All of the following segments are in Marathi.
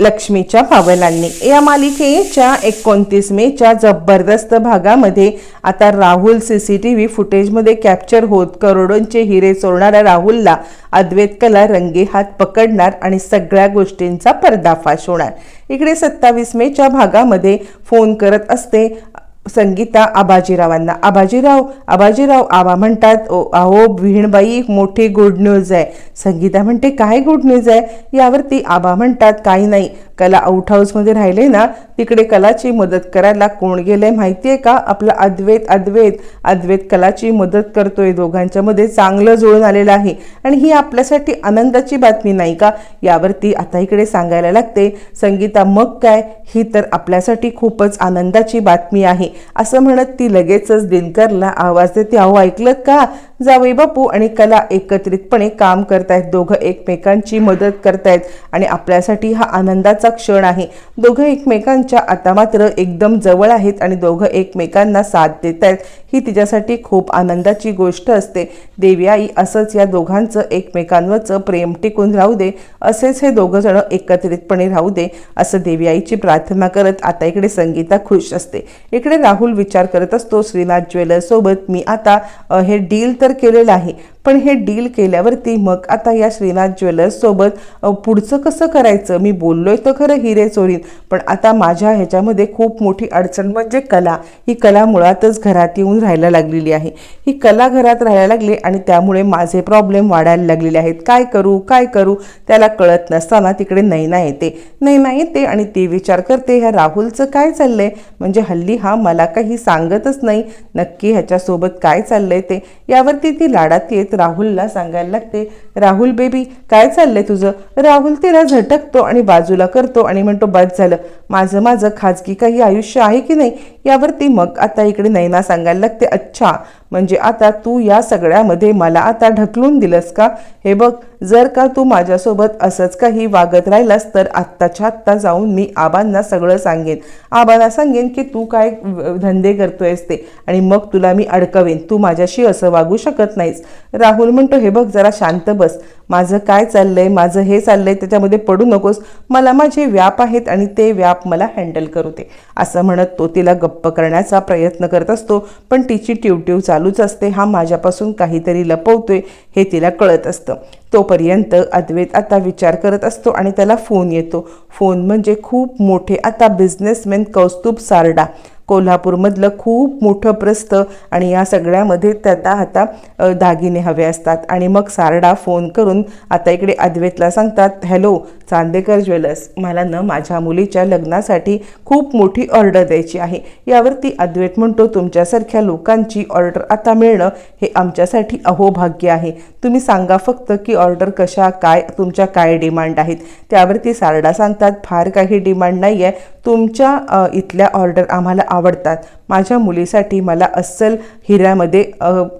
लक्ष्मीच्या पावलांनी या मालिकेच्या एकोणतीस मेच्या जबरदस्त भागामध्ये आता Rahul C C T V फुटेजमध्ये capture होत. करोडोंचे हिरे चोरणाऱ्या राहुलला अद्वैत कला रंगे हात पकडणार आणि सगळ्या गोष्टींचा पर्दाफाश होणार. इकडे सत्तावीस मेच्या भागामध्ये फोन करत असते संगीता आबाजीरावांना. आबाजीराव आबाजीराव आबा म्हणतात "ओ, अहो विहीणबाई एक मोठी गुड न्यूज आहे. संगीता म्हणते काय गुड न्यूज आहे? यावरती आबा म्हणतात काही नाही. कला आउट हाऊसमध्ये राहिले ना तिकडे कलाची मदत करायला कोण गेलंय माहिती आहे का? आपला अद्वैत अद्वैत अद्वैत कलाची मदत करतोय. दोघांच्यामध्ये चांगलं जुळून आलेलं आहे. आणि ही आपल्यासाठी आनंदाची बातमी नाही का? यावरती आता इकडे सांगायला लागते संगीता मग काय? ही तर आपल्यासाठी खूपच आनंदाची बातमी आहे. असं म्हणत ती लगेचच दिनकरला आवाज देते अहो ऐकलं का? जावई बापू आणि कला एकत्रितपणे काम करतायत. दोघं एकमेकांची मदत करतायत आणि आपल्यासाठी हा आनंदाचा क्षण आहे. दोघं एकमेकांच्या आता मात्र एकदम जवळ आहेत आणि दोघं एकमेकांना साथ देत आहेत ही तिच्यासाठी खूप आनंदाची गोष्ट असते. देवी आई असंच या दोघांचं एकमेकांवरचं प्रेम टिकून राहू दे. असेच हे दोघं जण एकत्रितपणे राहू दे असं देवी आईची प्रार्थना करत आता इकडे संगीता खुश असते. इकडे राहुल विचार करत असतो श्रीनाथ ज्वेलर्ससोबत मी आता हे डील तर केलेलं आहे. पण हे डील केल्यावरती मग आता या श्रीनाथ ज्वेलर्ससोबत पुढचं कसं करायचं? मी बोललोय तर खरं हिरे चोरीन पण आता माझ्या ह्याच्यामध्ये खूप मोठी अडचण म्हणजे कला. ही कला मुळातच घरात येऊन राहायला लागलेली आहे. ही कला घरात राहायला लागली आणि त्यामुळे माझे प्रॉब्लेम वाढायला लागलेले आहेत. काय करू? काय करू? त्याला कळत नसताना तिकडे नैना येते. नैना येते आणि ती विचार करते ह्या राहुलचं काय चाललंय? म्हणजे हल्ली हा मला काही सांगतच नाही. नक्की ह्याच्यासोबत काय चाललंय ते? यावरती ती लाडात येत राहुलला सांगायला लागते राहुल बेबी काय चाललंय तुझं? राहुल तिला झटकतो आणि बाजूला करतो आणि म्हणतो बस झालं. माझं माझं खाजगी काही आयुष्य आहे की नाही? यावरती मग आता इकडे नैना सांगायला लागते अच्छा म्हणजे आता तू या सगळ्यामध्ये मला आता ढकलून दिलंस का? हे बघ जर का तू माझ्यासोबत असंच काही वागत राहिलास तर आत्ताच्या आत्ता जाऊन मी आबांना सगळं सांगेन. आबांना सांगेन की तू काय धंदे करतोयस ते. आणि मग तुला मी अडकवेन. तू माझ्याशी असं वागू शकत नाहीस. राहुल म्हणतो हे बघ जरा शांत बस. माझं काय चाललंय माझं हे चाललंय त्याच्यामध्ये पडू नकोस. मला माझे व्याप आहेत आणि ते व्याप मला हँडल करू दे. असं म्हणत तो तिला गप्प करण्याचा प्रयत्न करत असतो. पण तिची ट्यूट्यूव चालूच असते. हा माझ्यापासून काहीतरी लपवतोय हे तिला कळत असतं. तोपर्यंत अद्वैत आता विचार करत असतो आणि त्याला फोन येतो. फोन म्हणजे खूप मोठे आता बिझनेसमॅन कौस्तुभ सारडा. कोल्हापूरमधलं खूप मोठं प्रस्त आणि या सगळ्यामध्ये त्याला आता दागिने हवे असतात. आणि मग सारडा फोन करून आता इकडे अद्वैतला सांगतात हॅलो चांदेकर ज्वेलर्स मला न माझ्या मुलीच्या लग्नासाठी खूप मोठी ऑर्डर द्यायची आहे. यावरती अद्वैत म्हणतो तुमच्यासारख्या लोकांची ऑर्डर आता मिळणं हे आमच्यासाठी अहोभाग्य आहे. तुम्ही सांगा फक्त की ऑर्डर कशा काय तुमच्या काय डिमांड आहेत? त्यावरती सारडा सांगतात फार काही डिमांड नाही आहे तुमच्या इथल्या ऑर्डर आम्हाला आवडतात. माझ्या मुलीसाठी मला अस्सल हिऱ्यामध्ये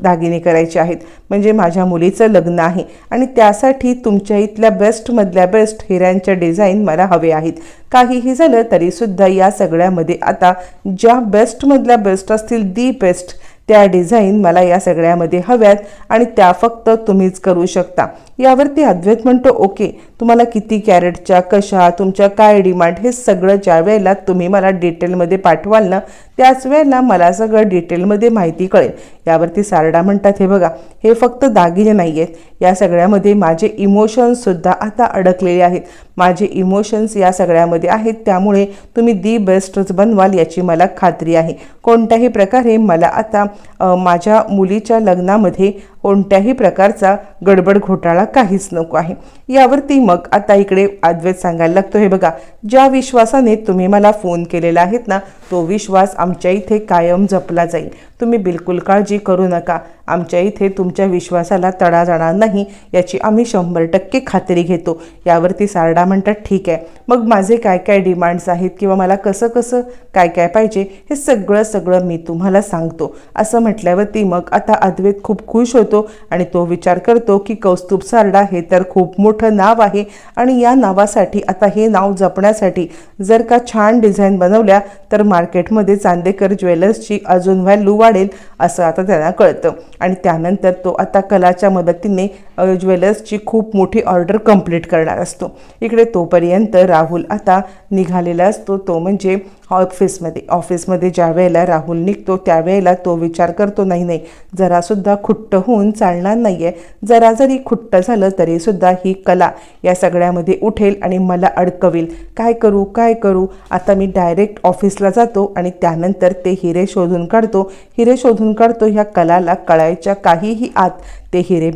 दागिने करायचे आहेत. म्हणजे माझ्या मुलीचं लग्न आहे आणि त्यासाठी तुमच्या इथल्या बेस्टमधल्या बेस्ट हिऱ्यांच्या डिझाईन मला हवे आहेत. काहीही झालं तरीसुद्धा या सगळ्यामध्ये आता ज्या बेस्टमधल्या बेस्ट असतील दी बेस्ट त्या डिझाईन मला या सगळ्यामध्ये हव्यात आणि त्या फक्त तुम्हीच करू शकता. यावरती अद्वैत म्हणतो ओके तुम्हाला किती कॅरेटच्या कशा तुमच्या काय डिमांड हे सगळं ज्या वेळेला तुम्ही मला डिटेलमध्ये पाठवाल ना त्याच वेळेला मला सगळं डिटेलमध्ये माहिती कळेल. यावरती सारडा म्हणतात हे बघा हे फक्त दागिने नाही आहेत या सगळ्यामध्ये माझे इमोशन्ससुद्धा आता अडकलेले आहेत. माझे इमोशन्स या सगळ्यामध्ये आहेत त्यामुळे तुम्ही दी बेस्टच बनवाल याची मला खात्री आहे. कोणत्याही प्रकारे मला आता माझ्या मुलीच्या लग्नामध्ये कोणत्याही प्रकारचा गडबड घोटाळा काहीच नको आहे. यावरती मग आता इकडे अद्वैत सांगायला लागतो. हे बघा ज्या विश्वासाने तुम्ही मला फोन केलेला आहेत ना तो विश्वास आमच्या इथे कायम जपला जाईल. तुम्ही बिलकुल काळजी करू नका. आमच्या इथे तुमच्या विश्वासाला तडा जाणार नाही याची आम्ही शंभर टक्के खात्री घेतो. यावरती सारडा म्हणतात ठीक आहे. मग माझे काय काय डिमांड्स आहेत किंवा मला कसं कसं काय काय पाहिजे हे सगळं सगळं मी तुम्हाला सांगतो. असं म्हटल्यावरती मग आता अद्वैत खूप खुश होतो. होतो आणि तो विचार करतो की कौस्तुभ सारडा हे तर खूप मोठं नाव आहे. आणि या नावासाठी आता हे नाव जपण्यासाठी जर का छान डिझाईन बनवल्या तर मार्केटमध्ये चांदेकर ज्वेलर्सची अजून व्हॅल्यू वाढेल असं आता त्यांना कळतं. आणि त्यानंतर तो आता कलाच्या मदतीने ज्वेलर्सची खूप मोठी ऑर्डर कंप्लीट करणार असतो. इकडे तोपर्यंत राहुल आता निघालेला असतो. तो म्हणजे ऑफिसमध्ये ऑफिसमध्ये ज्या वेळेला राहुल निघतो त्यावेळेला तो विचार करतो नाही नाही जरासुद्धा खुट्ट होऊन चालणार नाही आहे जरा जरी खुट्ट झालं तरीसुद्धा ही कला या सगळ्यामध्ये उठेल आणि मला अडकवेल. काय करू काय करू? आता मी डायरेक्ट ऑफिसला जातो आणि त्यानंतर ते हिरे शोधून काढतो. हिरे शोधून काढतो ह्या कलाला कळायच्या काहीही आत ते हिरे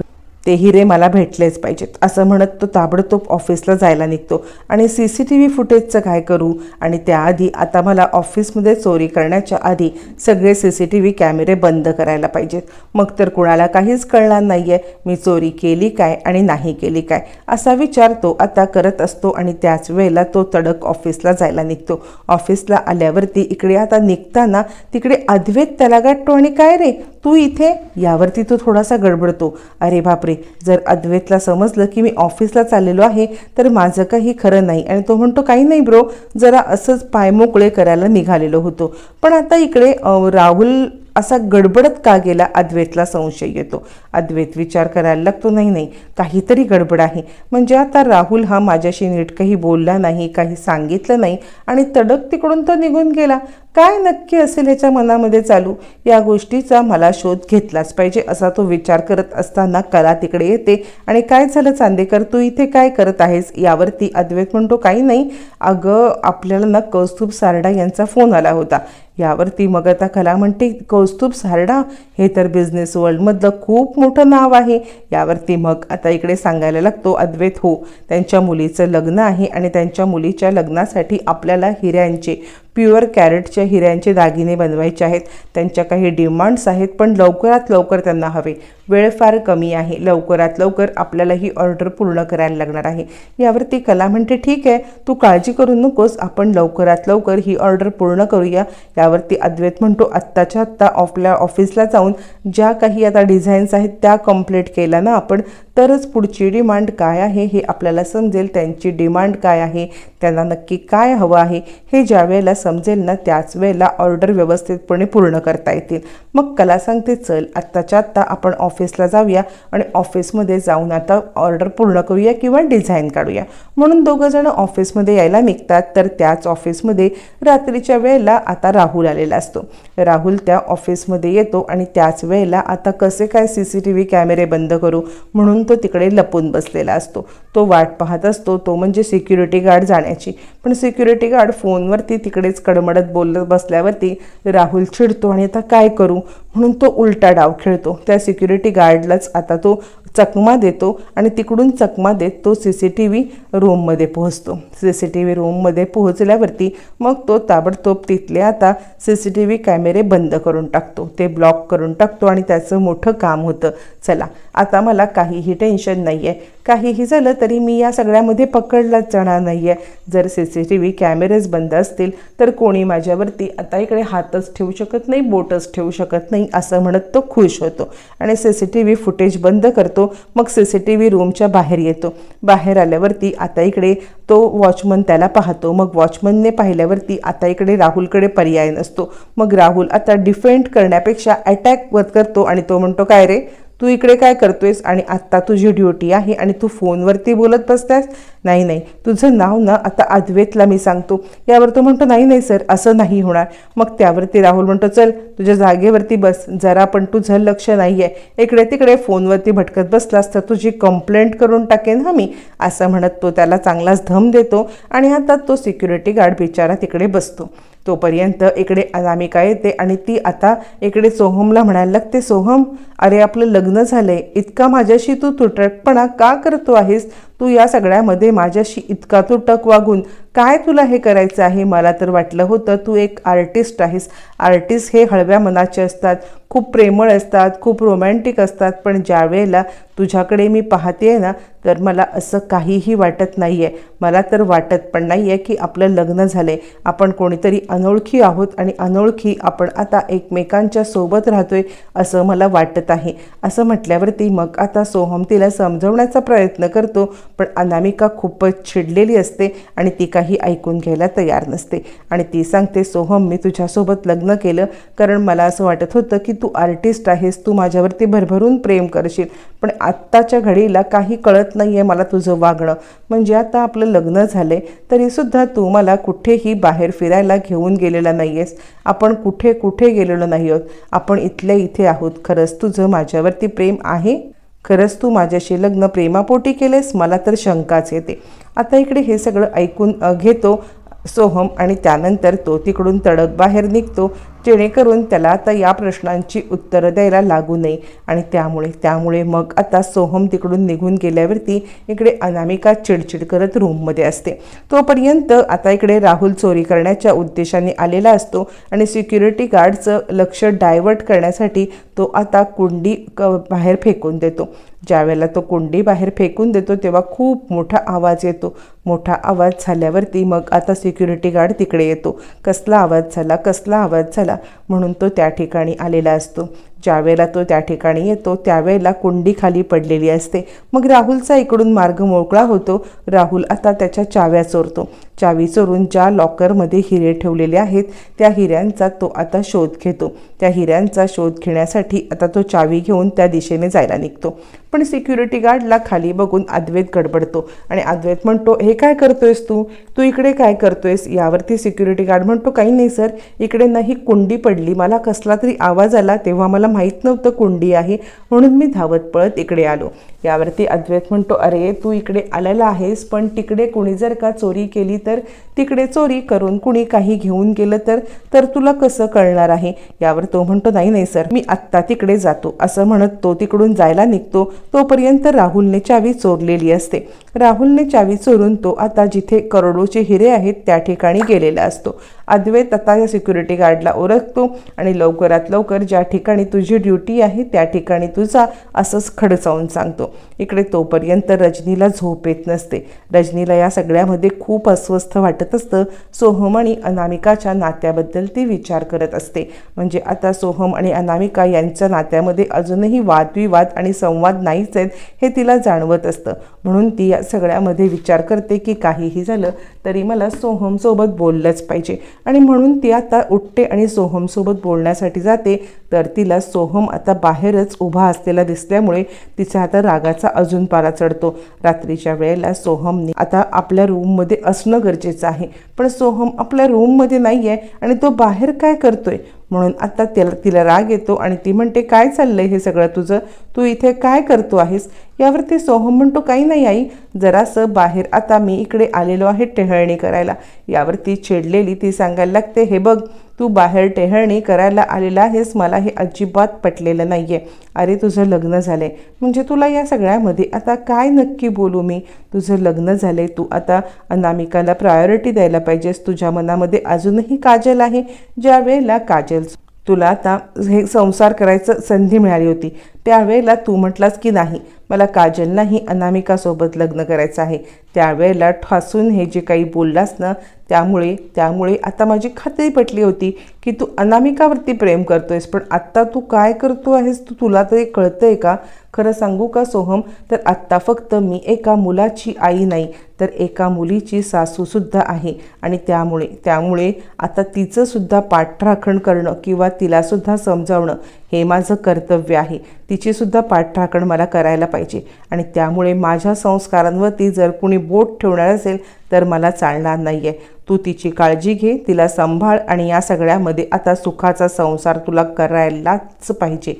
ते हिरे मला भेटलेच पाहिजेत. असं म्हणत तो ताबडतोब ऑफिसला जायला निघतो. आणि सी सी टी व्ही फुटेजचं काय करू? आणि त्याआधी आता मला ऑफिसमध्ये चोरी करण्याच्या आधी सगळे सी सी टी व्ही कॅमेरे बंद करायला पाहिजेत. मग तर कुणाला काहीच कळणार नाही आहे मी चोरी केली काय आणि नाही केली काय? असा विचार तो आता करत असतो आणि त्याच वेळेला तो तडक ऑफिसला जायला निघतो. ऑफिसला आल्यावरती इकडे आता निघताना तिकडे अद्वैत त्याला गाठतो आणि काय रे? तू इथे? यावरती तो थोडासा गडबडतो. अरे बापरे जर अद्वैतला समजलं की मी ऑफिसला चाललेलो आहे तर माझं काही खरं नाही. आणि तो म्हणतो काही नाही ब्रो जरा असंच पाय मोकळे करायला निघालेलो होतो. पण आता इकडे राहुल असा गडबडत का गेला? अद्वैतला संशय येतो. अद्वैत विचार करायला लागतो नाही नाही काहीतरी गडबड आहे. म्हणजे आता राहुल हा माझ्याशी नीट काही बोलला नाही काही सांगितलं नाही आणि तडक तिकडून तो निघून गेला. काय नक्की असेल ह्याच्या मनामध्ये चालू? या गोष्टीचा मला शोध घेतलाच पाहिजे असा तो विचार करत असताना कला तिकडे येते. आणि काय झालं चांदेकर तू इथे काय करत आहेस? यावरती अद्वैत म्हणतो काही नाही. अगं आपल्याला ना कौस्तुभ सारडा यांचा फोन आला होता. यावरती मग आता कला म्हणते कौस्तुभ सारडा हे तर बिझनेस वर्ल्डमधलं खूप मोठं नाव आहे. यावरती मग आता इकडे सांगायला लागतो अद्वैत हो त्यांच्या मुलीचं लग्न आहे आणि त्यांच्या मुलीच्या लग्नासाठी आपल्याला हिऱ्यांचे प्युअर कॅरेटच्या हिऱ्यांचे दागिने बनवायचे आहेत. त्यांच्या काही डिमांड्स आहेत पण लवकरात लवकर त्यांना हवे. वेळ फार कमी आहे. लवकरात लवकर आपल्याला ही ऑर्डर पूर्ण करायला लागणार आहे. यावरती कला म्हणते ठीक आहे तू काळजी करू नकोस. आपण लवकरात लवकर ही ऑर्डर पूर्ण करूया. यावरती अद्वैत म्हणतो आत्ताच्या आत्ता आपल्या ऑफिसला जाऊन ज्या काही आता डिझाईन्स आहेत त्या कंप्लीट केल्या ना आपण तरच पुढची डिमांड काय आहे हे आपल्याला समजेल. त्यांची डिमांड काय आहे? त्यांना नक्की काय हवं आहे? हे ज्या वेळेला समजेल ना त्याच वेळेला ऑर्डर व्यवस्थितपणे पूर्ण करता येतील. मग कला सांगते चल आत्ताच्या आत्ता आपण ऑफिसला जाऊया आणि ऑफिसमध्ये जाऊन आता ऑर्डर पूर्ण करूया किंवा डिझाईन काढूया. म्हणून दोघंजणं ऑफिसमध्ये यायला निघतात तर त्याच ऑफिसमध्ये रात्रीच्या वेळेला आता राहुल आलेला असतो. राहुल त्या ऑफिसमध्ये येतो आणि त्याच वेळेला आता कसे काय सी सी टी व्ही कॅमेरे बंद करू म्हणून तो तिकडे लपून बसलेला असतो. तो वाट पाहत असतो तो म्हणजे सिक्युरिटी गार्ड जाण्याची. पण सिक्युरिटी गार्ड फोनवरती तिकडे तिकडेच कडमडत बोलत बसल्यावरती राहुल चिडतो आणि आता काय करू? म्हणून तो उलटा डाव खेळतो. त्या सिक्युरिटी गार्डलाच आता तो चकमा देतो आणि तिकडून चकमा देत तो सी सी टी व्ही रूममध्ये पोहोचतो. सी सी टी व्ही रूममध्ये पोहोचल्यावरती मग तो ताबडतोब तिथले आता सी सी टी व्ही कॅमेरे बंद करून टाकतो. ते ब्लॉक करून टाकतो आणि त्याचं मोठं काम होतं. चला आता मला काहीही टेन्शन नाही आहे काहीही झालं तरी मी या सगळ्यामध्ये पकडलाच जाणार नाही आहे जर C C T V cameras बंद असतील तर कोणी माझ्यावरती आता इकडे हातच ठेवू शकत नाही बोटच ठेवू शकत नाही असं म्हणत तो खुश होतो. आणि C C T V footage बंद करतो मग सी सी टी व्ही रूमच्या बाहेर येतो. बाहेर आल्यावरती आता इकडे तो वॉचमन त्याला पाहतो. मग वॉचमनने पाहिल्यावरती आता इकडे राहुलकडे पर्याय नसतो. मग राहुल आता डिफेंड करण्यापेक्षा अटॅक करतो आणि तो म्हणतो काय रे? तू इकडे काय करतोयस आणि आत्ता तुझी ड्युटी आहे आणि तू फोनवरती बोलत बसतायस? नाही नाही. तुझं नाव ना आता अद्वेतला मी सांगतो. यावर तो म्हणतो नाही नाही सर असं नाही होणार. मग त्यावरती राहुल म्हणतो चल तुझ्या जागेवरती बस. जरा पण तुझं लक्ष नाही आहे इकडे तिकडे फोनवरती भटकत बसलास तर तुझी कंप्लेंट करून टाकेन हा मी असं म्हणत तो त्याला चांगलाच धम देतो आणि आता तो सिक्युरिटी गार्ड बिचारा तिकडे बसतो. तोपर्यंत इकडे अनामिका येते आणि ती आता इकडे सोहमला म्हणायला लागते सोहम अरे आपलं लग्न झालंय इतका माझ्याशी तू तुटकपणा का करतो आहेस? तू या सगळ्यामध्ये माझ्याशी इतका तुटक वागून काय तुला हे करायचं आहे? मला तर वाटलं होतं तू एक आर्टिस्ट आहेस. आर्टिस्ट हे हळव्या मनाचे असतात. खूप प्रेमळ असतात खूप रोमॅन्टिक असतात पण ज्या वेळेला तुझ्याकडे मी पाहते आहे ना तर मला असं काहीही वाटत नाही आहे मला तर वाटत पण नाही आहे की आपलं लग्न झालं आहे आपण कोणीतरी अनोळखी आहोत आणि अनोळखी आपण आता एकमेकांच्या सोबत राहतोय असं मला वाटत आहे. असं म्हटल्यावरती मग आता सोहम तिला समजवण्याचा प्रयत्न करतो पण अनामिका खूपच चिडलेली असते आणि ती काही ऐकून घ्यायला तयार नसते. आणि ती सांगते सोहम मी तुझ्यासोबत लग्न केलं कारण मला असं वाटत होतं की तू आर्टिस्ट आहेस तू माझ्यावरती भरभरून प्रेम करशील. पण आत्ताच्या घडीला काही कळत नाही आहे मला तुझं वागणं. म्हणजे आता आपलं लग्न झालं आहे तरीसुद्धा तू मला कुठेही बाहेर फिरायला घेऊन गेलेला नाही आहेस आपण कुठे कुठे गेलेलो नाही आहोत. आपण इथल्या इथे आहोत. खरंच तुझं माझ्यावरती प्रेम आहे? खरंच तू माझ्याशी लग्न प्रेमापोटी केलेस मला तर शंकाच येते. आता इकडे हे सगळं ऐकून घेतो सोहम आणि त्यानंतर तो तिकडून तडक बाहेर निघतो. जेणेकरून त्याला आता या प्रश्नांची उत्तरं द्यायला लागू नये. आणि त्यामुळे त्यामुळे मग आता सोहम तिकडून निघून गेल्यावरती इकडे अनामिका चिडचिड करत रूममध्ये असते. तोपर्यंत आता इकडे राहुल चोरी करण्याच्या उद्देशाने आलेला असतो आणि सिक्युरिटी गार्डचं लक्ष डायवर्ट करण्यासाठी तो आता कुंडी क बाहेर फेकून देतो. ज्यावेळेला तो कुंडी बाहेर फेकून देतो तेव्हा खूप मोठा आवाज येतो. मोठा आवाज झाल्यावरती मग आता सिक्युरिटी गार्ड तिकडे येतो. कसला आवाज झाला कसला आवाज झाला? म्हणून तो त्या ठिकाणी आलेला असतो. ज्यावेळेला तो त्या ठिकाणी येतो त्यावेळेला कुंडी खाली पडलेली असते. मग राहुलचा इकडून मार्ग मोकळा होतो. राहुल आता त्याच्या चाव्या चोरतो. चावी चोरून ज्या लॉकरमध्ये हिरे ठेवलेले आहेत त्या हिऱ्यांचा तो आता शोध घेतो. त्या हिऱ्यांचा शोध घेण्यासाठी आता तो चावी घेऊन त्या दिशेने जायला निघतो. पण सिक्युरिटी गार्डला खाली बघून अद्वैत गडबडतो आणि अद्वैत म्हणतो हे काय करतोयस तू? तू इकडे काय करतोयस? यावरती सिक्युरिटी गार्ड म्हणतो काही नाही सर. इकडे नाही कुंडी पडली. मला कसला तरी आवाज आला तेव्हा मला माहीत नव्हतं कुंडी आहे म्हणून मी धावत पळत इकडे आलो. यावरती अद्वैत म्हणतो अरे तू इकडे आलेला आहेस पण तिकडे कुणी जर का चोरी केली तर तिकडे चोरी करून कुणी काही घेऊन गेलं तर तर तुला कसं कळणार आहे? यावर तो म्हणतो नाही नाही सर मी आत्ता तिकडे जातो. असं म्हणत तो तिकडून जायला निघतो. तोपर्यंत राहुलने चावी चोरलेली असते. राहुलने चावी चोरून तो आता जिथे करोडोचे हिरे आहेत त्या ठिकाणी गेलेला असतो. अद्वैत आता या सिक्युरिटी गार्डला ओळखतो आणि लवकरात लवकर ज्या ठिकाणी तुझी ड्युटी आहे त्या ठिकाणी तुझा असंच खडचावून सांगतो. इकडे तोपर्यंत रजनीला झोप येत नसते. रजनीला या सगळ्यामध्ये खूप अस्वस्थ वाटत असतं. सोहम आणि अनामिकाच्या नात्याबद्दल ती विचार करत असते. म्हणजे आता सोहम आणि अनामिका यांच्या नात्यामध्ये अजूनही वादविवाद आणि संवाद नाहीच आहेत हे तिला जाणवत असतं. म्हणून ती या सगळ्यामध्ये विचार करते की काहीही झालं तरी मला सोहमसोबत बोललंच पाहिजे. आणि म्हणून ती आता उठते आणि सोहमसोबत बोलण्यासाठी जाते. तर तिला सोहम आता बाहेरच उभा असलेला दिसल्यामुळे तिचा आता रागाचा अजून पारा चढतो. रात्रीच्या वेळेला सोहमने आता आपल्या रूममध्ये असणं गरजेचं आहे. पण सोहम आपल्या रूममध्ये नाही आहे आणि तो बाहेर काय करतोय? म्हणून आता त्याला तिला राग येतो आणि ती म्हणते काय चाललंय हे सगळं तुझं? तू इथे काय करतो आहेस? यावरती सोहम म्हणतो काही नाही आई. जरासं बाहेर आता मी इकडे आलेलो आहे टेहळणी करायला. यावरती चिडलेली ती सांगायला लागते हे बघ तू बाहेर टेहळणी करायला आलेला आहेस मला हे अजिबात पटलेलं नाही आहे अरे तुझं लग्न झालं आहे म्हणजे तुला या सगळ्यामध्ये आता काय नक्की बोलू मी? तुझं लग्न झालं आहे तू आता अनामिकाला प्रायोरिटी द्यायला पाहिजेस. तुझ्या मनामध्ये अजूनही काजल आहे ज्या वेळेला काजल तुला आता हे संसार करायचं संधी मिळाली होती. त्यावेळेला तू म्हटलास की नाही मला काजल नाही अनामिकासोबत लग्न करायचं आहे. त्यावेळेला ठासून हे जे काही बोललास ना त्यामुळे त्यामुळे आता माझी खात्री पटली होती की तू अनामिकावरती प्रेम करतोयस. पण आत्ता तू काय करतो आहेस तू तुला तरी कळतंय का? खरं सांगू का सोहम? तर आत्ता फक्त मी एका मुलाची आई नाही तर एका मुलीची सासूसुद्धा आहे. आणि त्यामुळे त्यामुळे आता तिचंसुद्धा पाठराखण करणं किंवा तिलासुद्धा समजावणं हे माझं कर्तव्य आहे. तिचीसुद्धा पाठराखण मला करायला पाहिजे. आणि त्यामुळे माझ्या संस्कारांवरती जर कुणी बोट ठेवणार असेल तर मला चालणार नाही आहे तू तिची काळजी घे तिला सांभाळ आणि या सगळ्यामध्ये आता सुखाचा संसार तुला करायलाच पाहिजे.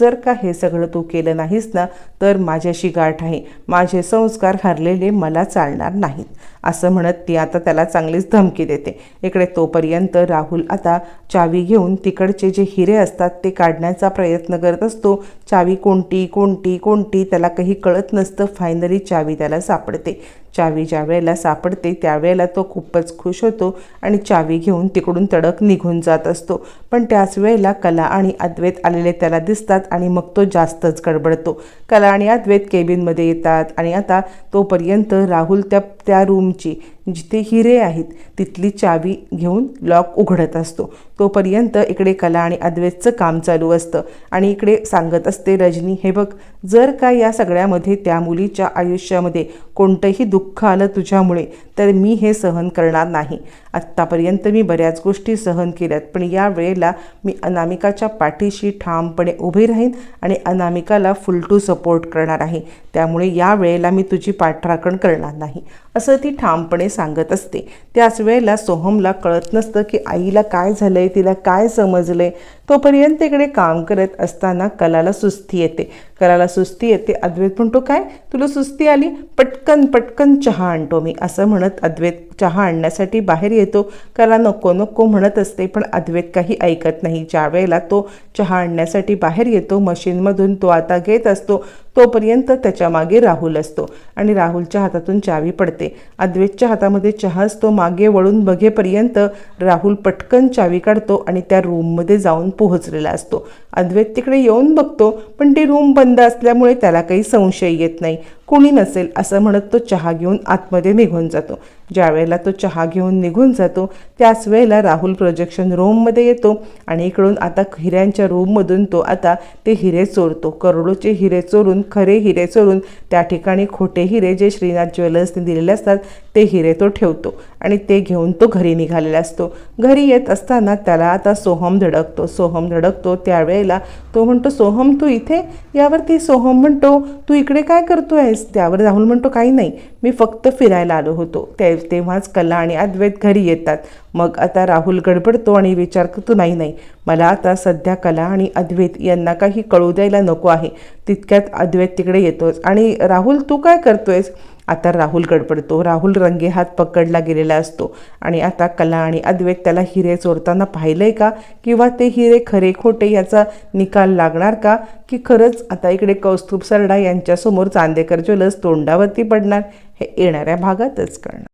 जर का हे सगळं तू केलं नाहीस ना तर माझ्याशी गाठ आहे. माझे संस्कार हरलेले मला चालणार नाहीत. असं म्हणत ती आता त्याला चांगलीच धमकी देते. इकडे तोपर्यंत राहुल आता चावी घेऊन तिकडचे जे हिरे असतात ते काढण्याचा प्रयत्न करत असतो. चावी कोणती कोणती कोणती त्याला काही कळत नसतं. फायनली चावी त्याला सापडते. चावी ज्या वेळेला सापडते त्यावेळेला तो खूपच खुश होतो आणि चावी घेऊन तिकडून तडक निघून जात असतो. पण त्याच वेळेला कला आणि अद्वैत आलेले त्याला दिसतात आणि मग तो जास्तच गडबडतो. कला आणि अद्वैत केबिनमध्ये येतात आणि आता तोपर्यंत राहुल त्या त्या रूमची जिथे हिरे आहेत तिथली चावी घेऊन लॉक उघडत असतो. तोपर्यंत इकडे कला आणि अद्वैतचं काम चालू असतं आणि इकडे सांगत असते रजनी हे बघ जर का या सगळ्यामध्ये त्या मुलीच्या आयुष्यामध्ये कोणतंही दुःख आलं तुझ्यामुळे तर मी हे सहन करणार नाही. आत्तापर्यंत मी बऱ्याच गोष्टी सहन केल्यात पण या वेळेला मी अनामिकाच्या पाठीशी ठामपणे उभी राहीन आणि अनामिकाला फुल टू सपोर्ट करणार आहे. त्यामुळे या वेळेला मी तुझी पाठराखण करणार नाही असं ती ठामपणे सांगत असते. त्याच वेळेला सोहमला कळत नसतं की आईला काय झालंय तिला काय समजलंय. तोपर्यंत इकडे काम करत असताना कलाला सुस्ती येते. कलाला सुस्ती येते. अद्वैत म्हणतो काय? तुला सुस्ती आली? पटकन पटकन चहा आणतो मी असं म्हणत अद्वैत चहा आणण्यासाठी बाहेर येतो. कला नको नको म्हणत असते पण अद्वैत काही ऐकत नाही. ज्या वेळेला तो चहा आणण्यासाठी बाहेर येतो मशीनमधून तो आता घेत असतो तोपर्यंत त्याच्यामागे राहुल असतो आणि राहुलच्या हातातून चावी पडते. अद्वैतच्या हातामध्ये चहा असतो मागे वळून बघेपर्यंत राहुल पटकन चावी काढतो आणि त्या रूममध्ये जाऊन पोहोचलेला असतो. अद्वैत तिकडे येऊन बघतो पण ती रूम बंद असल्यामुळे त्याला काही संशय येत नाही. कुणी नसेल असं म्हणत तो चहा घेऊन आतमध्ये निघून जातो. ज्या वेळेला तो चहा घेऊन निघून जातो त्याच वेळेला राहुल प्रोजेक्शन रूममध्ये येतो आणि इकडून आता हिऱ्यांच्या रूममधून तो आता ते हिरे चोरतो. करोडोचे हिरे चोरून खरे हिरे चोरून त्या ठिकाणी खोटे हिरे जे श्रीनाथ ज्वेलर्सने दिलेले असतात ते हिरे तो ठेवतो आणि ते घेऊन तो घरी निघालेला असतो. घरी येत असताना त्याला आता सोहम धडकतो. सोहम धडकतो त्यावेळेला तो म्हणतो सोहम तू इथे? यावरती सोहम म्हणतो तू इकडे काय करतो आहेस त्यावर राहुल म्हणतो काही नाही. मी फक्त फिरायला आलो होतो. त्या ते तेव्हाच कला आणि अद्वैत घरी येतात. मग आता राहुल गडबडतो आणि विचार करतो नाही नाही मला आता सध्या कला आणि अद्वैत यांना काही कळू द्यायला नको आहे. तितक्यात अद्वैत तिकडे येतोच. आणि राहुल तू काय करतोयस? आता राहुल गडबडतो. राहुल रंगेहात पकडला गेलेला असतो. आणि आता कला आणि अद्वैत त्याला हिरे चोरताना पाहिलंय का? किंवा ते हिरे खरे खोटे याचा निकाल लागणार का? की खरंच आता इकडे कौस्तुभ सरडा यांच्यासमोर चांदेकर ज्वेलर्स तोंडावरती पडणार? हे येणाऱ्या भागातच कळणार.